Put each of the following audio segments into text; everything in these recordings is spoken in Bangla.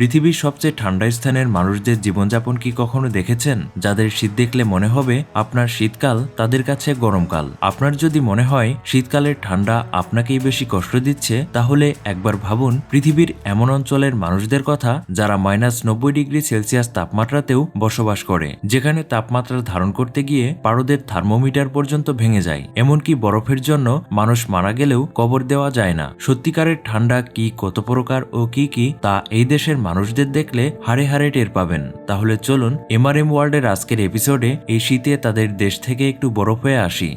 পৃথিবীর সবচেয়ে ঠান্ডা স্থানের মানুষদের জীবনযাপন কি কখনো দেখেছেন? যাদের শীত দেখলে মনে হবে, আপনার শীতকাল তাদের কাছে গরমকাল। আপনার যদি মনে হয়, শীতকালের ঠান্ডা আপনাকেই বেশি কষ্ট দিচ্ছে, তাহলে একবার ভাবুন, পৃথিবীর এমন অঞ্চলের মানুষদের কথা যারা মাইনাস নব্বই ডিগ্রি সেলসিয়াস তাপমাত্রাতেও বসবাস করে, যেখানে তাপমাত্রা ধারণ করতে গিয়ে পারদের থার্মোমিটার পর্যন্ত ভেঙে যায়। এমনকি বরফের জন্য মানুষ মারা গেলেও কবর দেওয়া যায় না। সত্যিকারের ঠান্ডা কি কত প্রকার ও কি কি, তা এই দেশের মানুষদের দেখলে হাড়ে হাড়ে টের পাবেন। তাহলে চলুন এমআরএম ওয়ার্ল্ডের আজকের এপিসোডে এই শীতে তাদের দেশ থেকে একটু বরফ হয়ে আসি।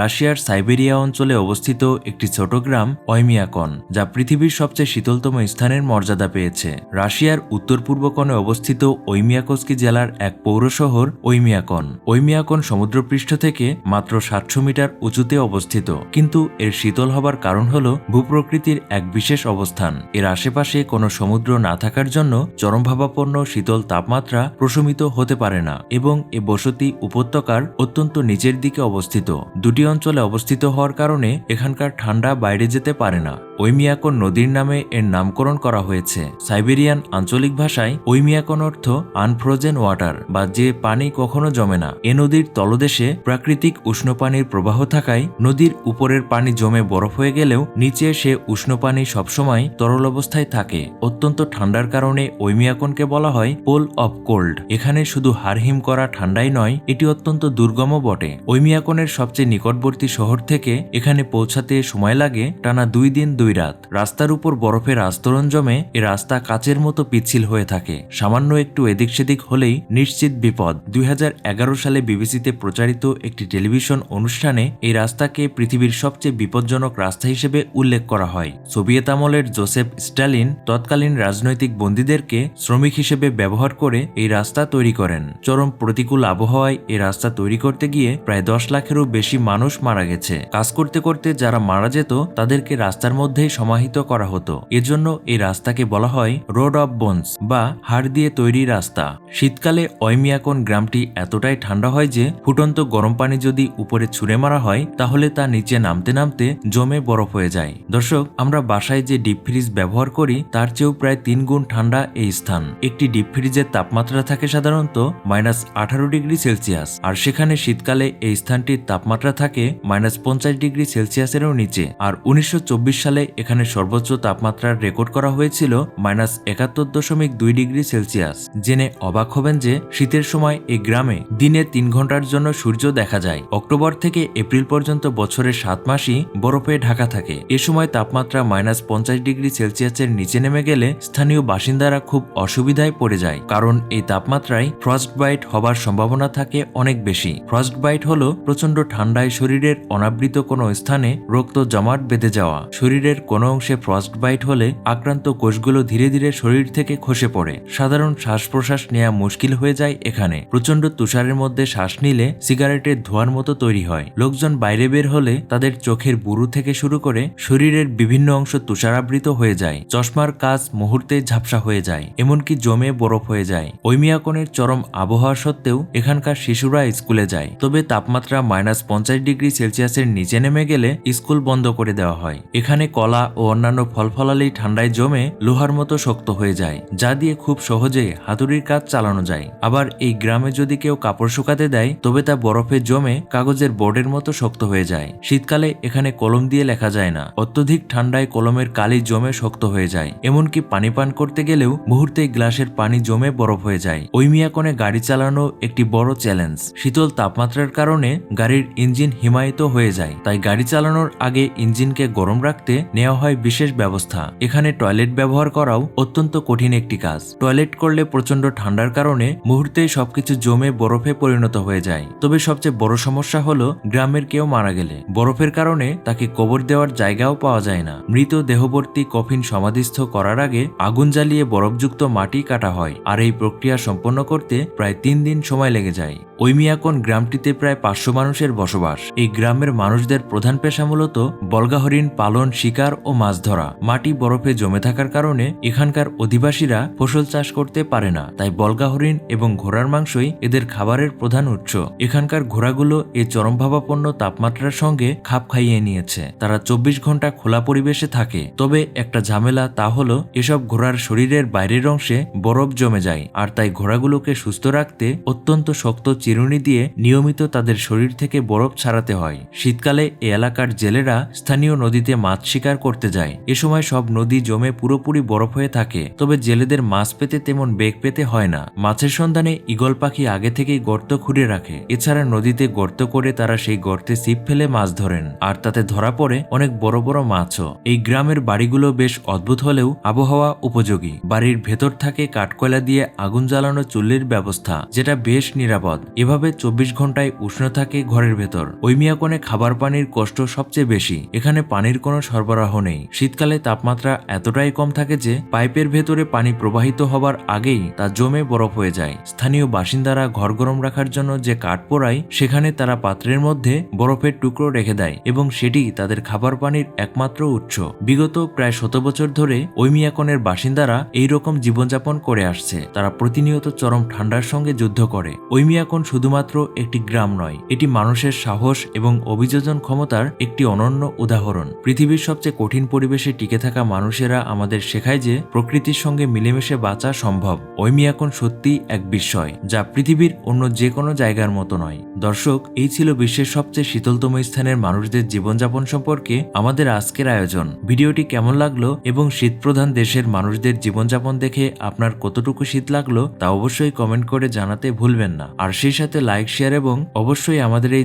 রাশিয়ার সাইবেরিয়া অঞ্চলে অবস্থিত একটি ছোট গ্রাম অইমিয়াকন যা পৃথিবীর সবচেয়ে শীতলতম স্থানের মর্যাদা পেয়েছে। রাশিয়ার উত্তর পূর্ব কোণে অবস্থিত ঐমিয়াকস্কি জেলার এক পৌর শহর ঐমিয়াকন ঐমিয়াকন সমুদ্রপৃষ্ঠ থেকে মাত্র সাতশো মিটার উঁচুতে অবস্থিত, কিন্তু এর শীতল হবার কারণ হল ভূপ্রকৃতির এক বিশেষ অবস্থান। এর আশেপাশে কোনো সমুদ্র না থাকার জন্য চরমভাবাপন্ন শীতল তাপমাত্রা প্রশমিত হতে পারে না, এবং এ বসতি উপত্যকার অত্যন্ত নিচের দিকে অবস্থিত। দুটি অঞ্চলে অবস্থিত হওয়ার কারণে এখানকার ঠান্ডা বাইরে যেতে পারে না। ঐমিয়াকন নদীর নামে এর নামকরণ করা হয়েছে। সাইবেরিয়ান আঞ্চলিক ভাষায় ঐমিয়াকন অর্থ আনফ্রোজেন ওয়াটার বা যে পানি কখনো জমে না। এ নদীর তলদেশে প্রাকৃতিক উষ্ণ পানির প্রবাহ থাকায় নদীর উপরের পানি জমে বরফ হয়ে গেলেও নিচে সে উষ্ণ পানি সবসময় তরল অবস্থায় থাকে। অত্যন্ত ঠান্ডার কারণে ঐমিয়াকনকে বলা হয় পোল অফ কোল্ড। এখানে শুধু হারহিম করা ঠান্ডাই নয়, এটি অত্যন্ত দুর্গমও বটে। ঐমিয়াকনের সবচেয়ে নিকটবর্তী শহর থেকে এখানে পৌঁছাতে সময় লাগে টানা দুই দিন দুই রাত। রাস্তার উপর বরফের আস্তরণ জমে এ রাস্তা কাচের মতো পিচ্ছিল হয়ে থাকে। সামান্য একটু এদিক সেদিক হলেই নিশ্চিত বিপদ। দুই হাজার এগারো সালে বিবিসিতে প্রচারিত একটি টেলিভিশন অনুষ্ঠানে এই রাস্তাকে পৃথিবীর সবচেয়ে বিপজ্জনক রাস্তা হিসেবে উল্লেখ করা হয়। সোভিয়েত আমলের জোসেফ স্টালিন তৎকালীন রাজনৈতিক বন্দীদেরকে শ্রমিক হিসেবে ব্যবহার করে এই রাস্তা তৈরি করেন। চরম প্রতিকূল আবহাওয়ায় এই রাস্তা তৈরি করতে গিয়ে প্রায় দশ লাখেরও বেশি মানুষ মারা গেছে। কাজ করতে করতে যারা মারা যেত, তাদেরকে রাস্তার মধ্যেই সমাহিত করা হতো। এজন্য এই রাস্তাকে বলা হয় রোড অফ বোনস বা হাড় দিয়ে তৈরি রাস্তা। শীতকালে অয়মিয়াকন গ্রামটি এতটাই ঠান্ডা হয় যে, ফুটন্ত গরম পানি যদি উপরে ছুঁড়ে মারা হয়, তাহলে তা নিচে নামতে নামতে জমে বরফ হয়ে যায়। দর্শক, আমরা বাসায় যে ডিপ ফ্রিজ ব্যবহার করি, তার চেয়েও প্রায় তিন গুণ ঠান্ডা এই স্থান। একটি ডিপ ফ্রিজের তাপমাত্রা থাকে সাধারণত মাইনাস আঠারো ডিগ্রি সেলসিয়াস। আর সেখানে শীতকালে এই স্থানটির তাপমাত্রা থাকে মাইনাস পঞ্চাশ ডিগ্রি সেলসিয়াসেরও নিচে। আর উনিশশো সালে এখানে সর্বোচ্চ তাপমাত্রার রেকর্ড করা হয়েছিল মাইনাস একাত্তর দশমিক দুই ডিগ্রি সেলসিয়াস। জেনে অবাক হবেন যে শীতের সময় এই গ্রামে দিনে তিন ঘণ্টার জন্য সূর্য দেখা যায়। অক্টোবর থেকে এপ্রিল পর্যন্ত বছরের সাত মাসই বরফে ঢাকা থাকে। এ সময় তাপমাত্রা মাইনাস পঞ্চাশ ডিগ্রি সেলসিয়াসের নিচে নেমে গেলে স্থানীয় বাসিন্দারা খুব অসুবিধায় পড়ে যায়। কারণ এই তাপমাত্রায় ফ্রস্ট বাইট হবার সম্ভাবনা থাকে অনেক বেশি। ফ্রস্ট বাইট হল প্রচণ্ড ঠান্ডায় শরীরের অনাবৃত কোনো স্থানে রক্ত জমাট বেঁধে যাওয়া। শরীরের কোনো অংশে ফ্রস্ট বাইট হলে আক্রান্ত কোষগুলো ধীরে ধীরে শরীর থেকে খসে পড়ে। সাধারণ শ্বাস প্রশ্বাস নেওয়া মুশকিল হয়ে যায় এখানে। প্রচণ্ড তুষারের মধ্যে শ্বাস নিলে সিগারেটের ধোয়ার মতো তৈরি হয়। লোকজন বাইরে বের হলে তাদের চোখের বুরু থেকে শুরু করে শরীরের বিভিন্ন অংশ তুষারাবৃত হয়ে যায়। চশমার কাজ মুহূর্তে ঝাপসা হয়ে যায়, এমনকি জমে বরফ হয়ে যায়। ঐমিয়াকনের চরম আবহাওয়া সত্ত্বেও এখানকার শিশুরা স্কুলে যায়, তবে তাপমাত্রা মাইনাস পঞ্চাশ ডিগ্রি সেলসিয়াসের নিচে নেমে গেলে স্কুল বন্ধ করে দেওয়া হয়। এখানে কলা ও অন্যান্য ফল ফলালেই ঠান্ডায় জমে লোহার মতো শক্ত হয়ে যায়, যা দিয়ে খুব সহজে হাতুড়ির কাজ চালানো যায়। আবার এই গ্রামে যদি কেউ কাপড় শুকাতে দেয়, তবে তা বরফে জমে কাগজের বোর্ডের মতো শক্ত হয়ে যায়। শীতকালে এখানে কলম দিয়ে লেখা যায় না, অত্যধিক ঠান্ডায় কলমের কালি জমে শক্ত হয়ে যায়। এমনকি পানি পান করতে গেলেও মুহূর্তেই গ্লাসের পানি জমে বরফ হয়ে যায়। ওই মিয়াকনে গাড়ি চালানো একটি বড় চ্যালেঞ্জ। শীতল তাপমাত্রার কারণে গাড়ির ইঞ্জিন হিমায়িত হয়ে যায়। তাই গাড়ি চালানোর আগে ইঞ্জিনকে গরম রাখতে নেওয়া হয় বিশেষ ব্যবস্থা। এখানে টয়লেট ব্যবহার করাও অত্যন্ত কঠিন একটি কাজ। টয়লেট করলে প্রচণ্ড ঠান্ডার কারণে মুহূর্তেই সবকিছু জমে বরফে পরিণত হয়ে যায়। তবে সবচেয়ে বড় সমস্যা হলো গ্রামের কেউ মারা গেলে। বরফের কারণে তাকে কবর দেওয়ার জায়গাও পাওয়া যায় না। মৃত দেহবর্তী কফিন সমাধিস্থ করার আগে আগুন জ্বালিয়ে বরফযুক্ত মাটি কাটা হয়। আর এই প্রক্রিয়া সম্পন্ন করতে প্রায় তিন দিন সময় লেগে যায়। ঐমিয়াকন গ্রামটিতে প্রায় পাঁচশো মানুষের বসবাস। এই গ্রামের মানুষদের প্রধান পেশা মূলত বলগা হরিণ পালন, শিকার ও মাছ ধরা। মাটি বরফে জমে থাকার কারণে এখানকার অধিবাসীরা ফসল চাষ করতে পারে না। তাই বলগা হরিণ এবং ঘোড়ার মাংসই এদের খাবারের প্রধান উৎস। এখানকার ঘোড়াগুলো এই চরমভাবাপন্ন তাপমাত্রার সঙ্গে খাপ খাইয়ে নিয়েছে। তারা চব্বিশ ঘণ্টা খোলা পরিবেশে থাকে। তবে একটা ঝামেলা তা হলো, এসব ঘোড়ার শরীরের বাইরের অংশে বরফ জমে যায়। আর তাই ঘোড়াগুলোকে সুস্থ রাখতে অত্যন্ত শক্ত চিরুনি দিয়ে নিয়মিত তাদের শরীর থেকে বরফ ছাড়াতে হয়। শীতকালে এ এলাকার জেলেরা স্থানীয় নদীতে মাছ শিকার করতে যায়। এ সময় সব নদী জমে পুরোপুরি বরফ হয়ে থাকে। তবে জেলেদের মাছ পেতে তেমন বেগ পেতে হয় না। মাছের সন্ধানে ঈগল পাখি আগে থেকেই গর্ত খুঁড়ে রাখে। এছাড়া নদীতে গর্ত করে তারা সেই গর্তে ছিপ ফেলে মাছ ধরেন। আর তাতে ধরা পড়ে অনেক বড় বড় মাছও। এই গ্রামের বাড়িগুলো বেশ অদ্ভুত হলেও আবহাওয়া উপযোগী। বাড়ির ভেতর থাকে কাঠকয়লা দিয়ে আগুন জ্বালানো চুল্লির ব্যবস্থা, যেটা বেশ নিরাপদ। এভাবে চব্বিশ ঘন্টায় উষ্ণ থাকে ঘরের ভেতর। ওই মিয়াকনে খাবার পানির কষ্ট সবচেয়ে বেশি। এখানে পানির কোনো সরবরাহ নেই। শীতকালে তাপমাত্রা এতটাই কম থাকে যে, পাইপের ভেতরে পানি প্রবাহিত হবার আগেই তা জমে বরফ হয়ে যায়। স্থানীয় বাসিন্দারা ঘর গরম রাখার জন্য যে কাঠ পোড়ায়, সেখানে তারা পাত্রের মধ্যে বরফের টুকরো রেখে দেয় এবং সেটি তাদের খাবার পানির একমাত্র উৎস। বিগত প্রায় শত বছর ধরে ওই মিয়াকনের বাসিন্দারা এই রকম জীবনযাপন করে আসছে। তারা প্রতিনিয়ত চরম ঠান্ডার সঙ্গে যুদ্ধ করে। ওই মিয়াকন শুধুমাত্র একটি গ্রাম নয়, এটি মানুষের সাহস এবং অভিযোজন ক্ষমতার একটি অনন্য উদাহরণ। পৃথিবীর সবচেয়ে কঠিন পরিবেশে টিকে থাকা মানুষেরা আমাদের শেখায় যে প্রকৃতির সঙ্গে মিলেমিশে বাঁচা সম্ভব। ওই মিয়াকন সত্যি এক বিস্ময়, যা পৃথিবীর অন্য যে কোনো জায়গার মতো নয়। দর্শক, এই ছিল বিশ্বের সবচেয়ে শীতলতম স্থানের মানুষদের জীবনযাপন সম্পর্কে আমাদের আজকের আয়োজন। ভিডিওটি কেমন লাগল এবং শীতপ্রধান দেশের মানুষদের জীবনযাপন দেখে আপনার কতটুকু শীত লাগল তা অবশ্যই কমেন্ট করে জানাতে ভুলবেন না। আর সেই সাথে লাইক, শেয়ার এবং অবশ্যই আমাদের এই